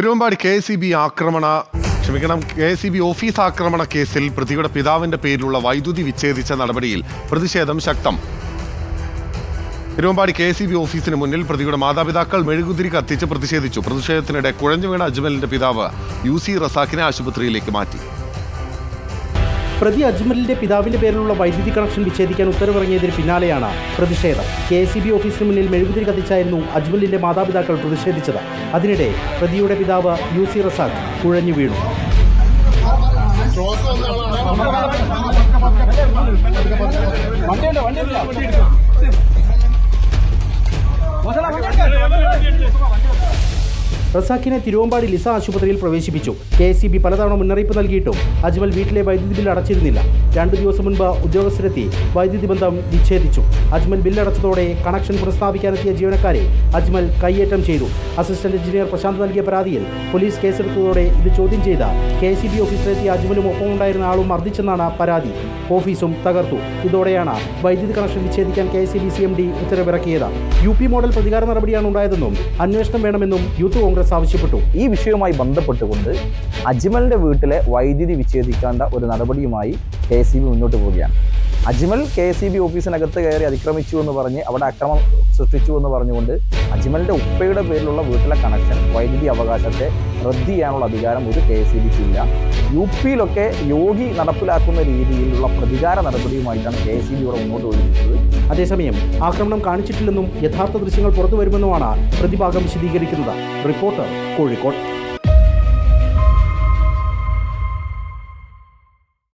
Thiruvambady K C B ആക്രമണ ക്ഷമിക്കണം K C B office ആക്രമണ കേസിൽ പ്രതിയുടെ പിതാവിന്റെ പേരിലുള്ള വൈദ്യുതി വിച്ഛേദിച്ച നടപടിയിൽ പ്രതിഷേധം ശക്തം. തിരുവമ്പാടി കെ സി ബി ഓഫീസിന് മുന്നിൽ പ്രതിയുടെ മാതാപിതാക്കൾ മെഴുകുതിരി കത്തിച്ച് പ്രതിഷേധിച്ചു. പ്രതിഷേധത്തിനിടെ കുഴഞ്ഞു വീണ അജ്മലിന്റെ പിതാവ് യു സി റസാഖിനെ ആശുപത്രിയിലേക്ക് മാറ്റി. പ്രതി അജ്മലിന്റെ പിതാവിന്റെ പേരിലുള്ള വൈദ്യുതി കണക്ഷൻ വിച്ഛേദിക്കാൻ ഉത്തരവിറങ്ങിയതിന് പിന്നാലെയാണ് പ്രതിഷേധം. കെ സി ബി ഓഫീസിന് മുന്നിൽ മെഴുകുതിരി കത്തിച്ചായിരുന്നു അജ്മലിന്റെ മാതാപിതാക്കൾ പ്രതിഷേധിച്ചത്. അതിനിടെ പ്രതിയുടെ പിതാവ് യു സി റസാഖ് കുഴഞ്ഞു വീണു. റസാഖിനെ തിരുവമ്പാടി ലിസ ആശുപത്രിയിൽ പ്രവേശിപ്പിച്ചു. കെ എസ് സി ബി പലതവണ മുന്നറിയിപ്പ് നൽകിയിട്ടും അജ്മൽ വീട്ടിലെ വൈദ്യുതി ബിൽ അടച്ചിരുന്നില്ല. രണ്ടു ദിവസം മുൻപ് ഉദ്യോഗസ്ഥരെത്തി വൈദ്യുതി ബന്ധം വിച്ഛേദിച്ചു. അജ്മൽ ബില്ലടച്ചതോടെ കണക്ഷൻ പുനഃസ്ഥാപിക്കാനെത്തിയ ജീവനക്കാരെ അജ്മൽ കൈയേറ്റം ചെയ്തു. അസിസ്റ്റന്റ് എഞ്ചിനീയർ പ്രശാന്ത് നൽകിയ പരാതിയിൽ പോലീസ് കേസെടുത്തതോടെ ഇത് ചോദ്യം ചെയ്ത കെ എസ് സി ബി ഓഫീസിലെത്തിയ അജ്മലും ഒപ്പമുണ്ടായിരുന്ന ആളും മർദ്ദിച്ചെന്നാണ് പരാതി. ഓഫീസും തകർത്തു. ഇതോടെയാണ് വൈദ്യുതി connection വിച്ഛേദിക്കാൻ K S C B C M D ഉത്തരവിറക്കിയത്. U P model പ്രതികാര നടപടിയാണ് ഉണ്ടായതെന്നും അന്വേഷണം വേണമെന്നും യൂത്ത് കോൺഗ്രസ് ആവശ്യപ്പെട്ടു. ഈ വിഷയവുമായി ബന്ധപ്പെട്ടുകൊണ്ട് അജ്മലിന്റെ വീട്ടിലെ വൈദ്യുതി വിച്ഛേദിക്കേണ്ട ഒരു നടപടിയുമായി കെ എസ് മുന്നോട്ട് പോവുകയാണ്. അജ്മൽ കെ എസ് ബി ഓഫീസിനകത്ത് കയറി അതിക്രമിച്ചു എന്ന് പറഞ്ഞ് അവിടെ അക്രമം സൃഷ്ടിച്ചു എന്ന് പറഞ്ഞുകൊണ്ട് അജ്മലിന്റെ ഉപ്പയുടെ പേരിലുള്ള വീട്ടിലെ കണക്ഷൻ വൈദ്യുതി അവകാശത്തെ റദ്ദ് ചെയ്യാനുള്ള അധികാരം ഒരു കെ എസ് ഇല്ല. യു പിയിലൊക്കെ യോഗി നടപ്പിലാക്കുന്ന രീതിയിലുള്ള പ്രതികാര നടപടിയുമായിട്ടാണ് കെ എസ് ഇ ഇവിടെ മുന്നോട്ട് പോയിരിക്കുന്നത്. അതേസമയം ആക്രമണം കാണിച്ചിട്ടില്ലെന്നും യഥാർത്ഥ ദൃശ്യങ്ങൾ പുറത്തു വരുമെന്നുമാണ് പ്രതിഭാഗം വിശദീകരിക്കുന്നത്. റിപ്പോർട്ടർ കോഴിക്കോട്.